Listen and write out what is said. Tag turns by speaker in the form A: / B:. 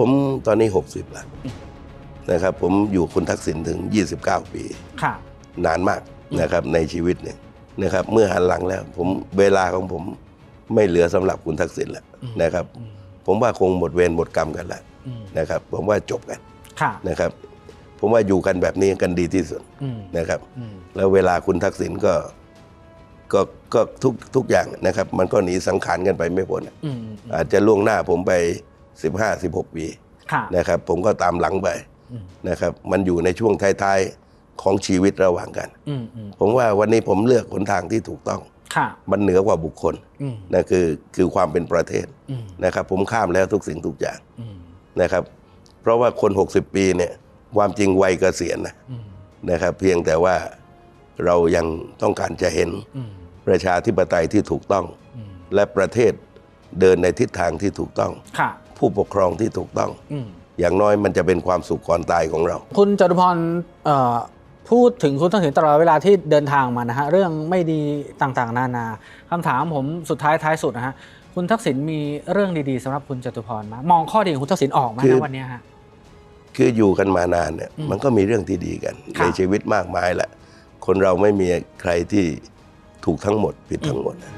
A: ผมตอนนี้ 60แล้วนะครับ ผมอยู่คุณทักษิณถึง 29 ปี
B: ค่ะ
A: นานมากนะครับในชีวิตเนี่ยนะครับ เมื่อหันหลังแล้ว ผมเวลาของผมไม่เหลือสำหรับคุณทักษิณแล้ว
B: อืม
A: นะครับ
B: อืม
A: ผมว่าคงหมดเวรหมดกรรมกันแล้ว
B: อืม
A: นะครับ ผมว่าจบกัน
B: ค่ะ
A: นะครับ ผมว่าอยู่กันแบบนี้กันดีที่สุด
B: อืม
A: นะครับ
B: อืม
A: แล้วเวลาคุณทักษิณก็ก็ก็ทุกทุกอย่างนะครับ มันก็หนีสังขารกันไปไม่พ้น
B: อืมอืม
A: อาจจะล่วงหน้าผมไป 15 16 ปี
B: ค่ะ
A: นะครับ ผมก็ตามหลังไป
B: อืม
A: นะครับ มันอยู่ในช่วงท้ายๆของชีวิตระหว่างกัน
B: อืมอืม
A: ผมว่าวันนี้ผมเลือกหนทางที่ถูกต้อง
B: ค่ะ
A: มันเหนือกว่าบุคคล
B: อืม
A: นะคือคือความเป็นประเทศ
B: อืม
A: นะครับ ผมข้ามแล้วทุกสิ่งทุกอย่าง
B: อืม
A: นะครับ เพราะว่าคน 60 ปีเนี่ยความจริงวัยเกษียณนะ
B: อืม
A: นะครับ เพียงแต่ว่าเรายังต้องการจะเห็น
B: อืม
A: ประชาธิปไตยที่ถูกต้อง
B: อืม
A: และประเทศเดินในทิศทางที่ถูกต้อง
B: ค่ะ
A: ผู้ปกครองที่ถูกต้อง
B: อืม
A: อย่างน้อยมันจะเป็นความสุขก่อนตายของเรา
B: คุณจตุพรเอ่อพูดถึงคุณทักษิณตลอดเวลาที่เดินทางมานะฮะเรื่องไม่ดีต่างๆ นานาคำถามผมสุดท้ายท้ายสุดนะฮะคุณทักษิณมีเรื่องดีๆสำหรับคุณจตุพรไหมมองข้อดีของคุณทักษิณออกไหม
A: คือ
B: นะวันเนี้ยฮะ
A: คืออยู่กันมานานเนี่ย
B: อืม
A: มันก็มีเรื่องที่ดีกัน
B: ค่ะ
A: ในชีวิตมากมายแหละ คนเราไม่มีใครที่ถูกทั้งหมดผิดทั้งหมดนะ